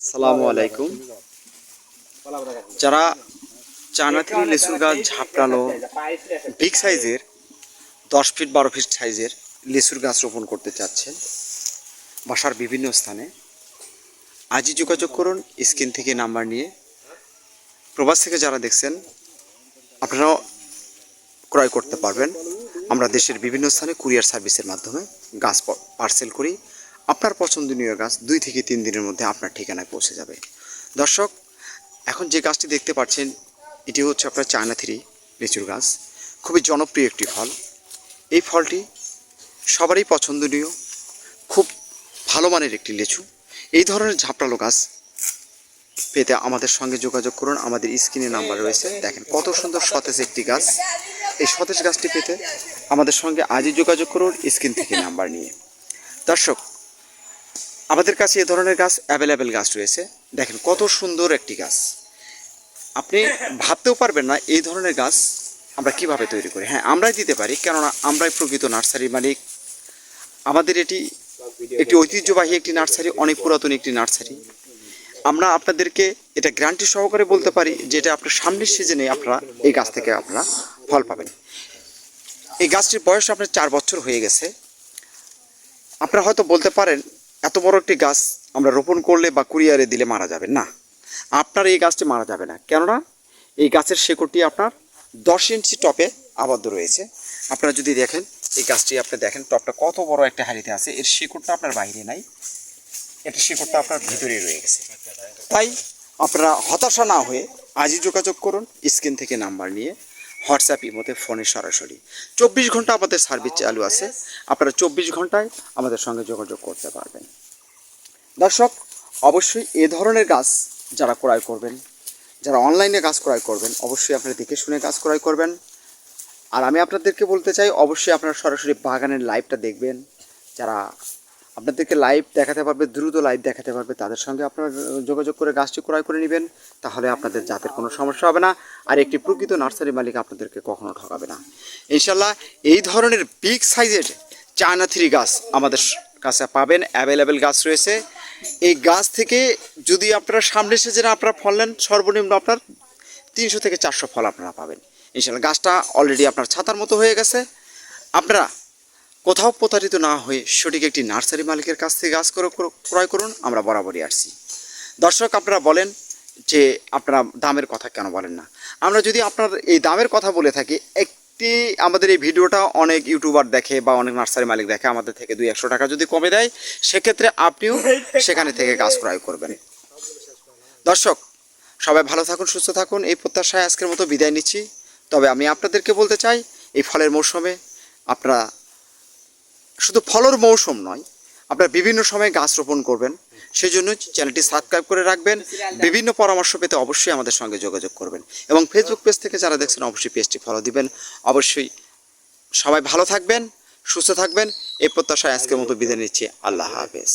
আসসালামু আলাইকুম। যারা চানাথিরি লেচুর গাছ ঝাপটানো বিগ সাইজের, দশ ফিট বারো ফিট সাইজের লিচুর গাছ রোপণ করতে চাচ্ছেন বাসার বিভিন্ন স্থানে, আজই যোগাযোগ করুন, স্ক্রিন থেকে নাম্বার নিয়ে। প্রবাস থেকে যারা দেখছেন, আপনারাও ক্রয় করতে পারবেন। আমরা দেশের বিভিন্ন স্থানে কুরিয়ার সার্ভিসের মাধ্যমে গাছ পার্সেল করি। আপনার পছন্দনীয় গাছ দুই থেকে তিন দিনের মধ্যে আপনার ঠিকানায় পৌঁছে যাবে। দর্শক, এখন যে গাছটি দেখতে পাচ্ছেন, এটি হচ্ছে আপনার চায়না থ্রি লিচুর গাছ। খুবই জনপ্রিয় একটি ফল। এই ফলটি সবারই পছন্দনীয়, খুব ভালো মানের একটি লিচু। এই ধরনের ঝাপটালো গাছ পেতে আমাদের সঙ্গে যোগাযোগ করুন। আমাদের স্ক্রিনে নাম্বার রয়েছে। দেখেন কত সুন্দর সতেজ একটি গাছ। এই সতেজ গাছটি পেতে আমাদের সঙ্গে আজই যোগাযোগ করুন স্ক্রিন থেকে নাম্বার নিয়ে। দর্শক আমাদের কাছে এ ধরনের গাছ অ্যাভেলেবেল গাছ রয়েছে। দেখেন কত সুন্দর একটি গাছ। আপনি ভাবতেও পারবেন না এই ধরনের গাছ আমরা কীভাবে তৈরি করি। হ্যাঁ আমরাই দিতে পারি, কেননা আমরাই প্রকৃত নার্সারি মালিক। আমাদের এটি একটি ঐতিহ্যবাহী একটি নার্সারি, অনেক পুরাতন একটি নার্সারি। আমরা আপনাদেরকে এটা গ্যারান্টি সহকারে বলতে পারি যে এটা আপনার সামনের সিজনে আপনারা এই গাছ থেকে আপনারা ফল পাবেন। এই গাছটির বয়স আপনার চার বছর হয়ে গেছে। আপনারা হয়তো বলতে পারেন এত বড় একটি গাছ আমরা রোপণ করলে বা কুরিয়ারে দিলে মারা যাবে। না, আপনার এই গাছটি মারা যাবে না। কেননা, এই গাছের শেকড়টি আপনার দশ ইঞ্চি টপে আবদ্ধ রয়েছে। আপনারা যদি দেখেন, এই গাছটি আপনি দেখেন, টপটা কত বড় একটা হাড়িতে আছে। এর শিকড়টা আপনার বাইরে নাই। এটা শিকড়টা আপনার ভিতরেই রয়ে গেছে। তাই আপনারা হতাশা না হয়ে আজই যোগাযোগ করুন, স্ক্রিন থেকে নাম্বার নিয়ে। হোয়াটসঅ্যাপ ইমোতে, ফোনে সরাসরি। চব্বিশ ঘণ্টা আমাদের সার্ভিস চালু আছে। আপনারা চব্বিশ ঘন্টায় আমাদের সঙ্গে যোগাযোগ করতে পারবেন। দর্শক, অবশ্যই এ ধরনের গাছ যারা ক্রয় করবেন, যারা অনলাইনে গাছ ক্রয় করবেন, অবশ্যই আপনারা দেখে শুনে গাছ ক্রয় করবেন। আর আমি আপনাদেরকে বলতে চাই, অবশ্যই আপনারা সরাসরি বাগানের লাইভটা দেখবেন। যারা আপনাদেরকে লাইভ দেখাতে পারবে, দ্রুত লাইভ দেখাতে পারবে। তাদের সঙ্গে আপনারা যোগাযোগ করে গাছটি ক্রয় করে নেবেন, তাহলে আপনাদের জাতের কোনো সমস্যা হবে না। আর একটি প্রকৃত নার্সারি মালিক আপনাদেরকে কখনো ঠকাবে না। ইনশাল্লাহ এই ধরনের বিগ সাইজের চায়না থ্রি গাছ আমাদের কাছে পাবেন। অ্যাভেলেবেল গাছ রয়েছে। এই গাছ থেকে যদি আপনারা সামনে সিজনে আপনারা ফল নেন, সর্বনিম্ন আপনার তিনশো থেকে চারশো ফল আপনারা পাবেন। ইনশাল্লাহ গাছটা অলরেডি আপনার ছাতার মতো হয়ে গেছে। আপনারা কোথাও প্রতারিত না হয়ে সঠিক একটি নার্সারি মালিকের কাছ থেকে গাছ করে ক্রয় করুন, আমরা বরাবরই আসছি। দর্শক, আপনারা বলেন যে আপনারা দামের কথা কেন বলেন না? আমরা যদি আপনার এই দামের কথা বলে থাকি, একটি আমাদের এই ভিডিওটা অনেক ইউটিউবার দেখে বা অনেক নার্সারি মালিক দেখে আমাদের থেকে দুই একশো টাকা যদি কমে দেয়, সেক্ষেত্রে আপনিও সেখানে থেকে গাছ ক্রয় করবেন। দর্শক, সবাই ভালো থাকুন, সুস্থ থাকুন, এই প্রত্যাশায় আজকের মতো বিদায় নিচ্ছি। তবে আমি আপনাদেরকে বলতে চাই, এই ফলের মৌসুমে আপনারা শুধু ফলর মৌসুম নয়, আপনারা বিভিন্ন সময়ে গাছ রোপণ করবেন। সেই জন্য চ্যানেলটি সাবস্ক্রাইব করে রাখবেন। বিভিন্ন পরামর্শ পেতে অবশ্যই আমাদের সঙ্গে যোগাযোগ করবেন। এবং ফেসবুক পেজ থেকে যারা দেখছেন, অবশ্যই পেজটি ফলো দিবেন। অবশ্যই সবাই ভালো থাকবেন, সুস্থ থাকবেন। এই প্রত্যাশায় আজকের মতো বিদায় নিচ্ছি। আল্লাহ হাফেজ।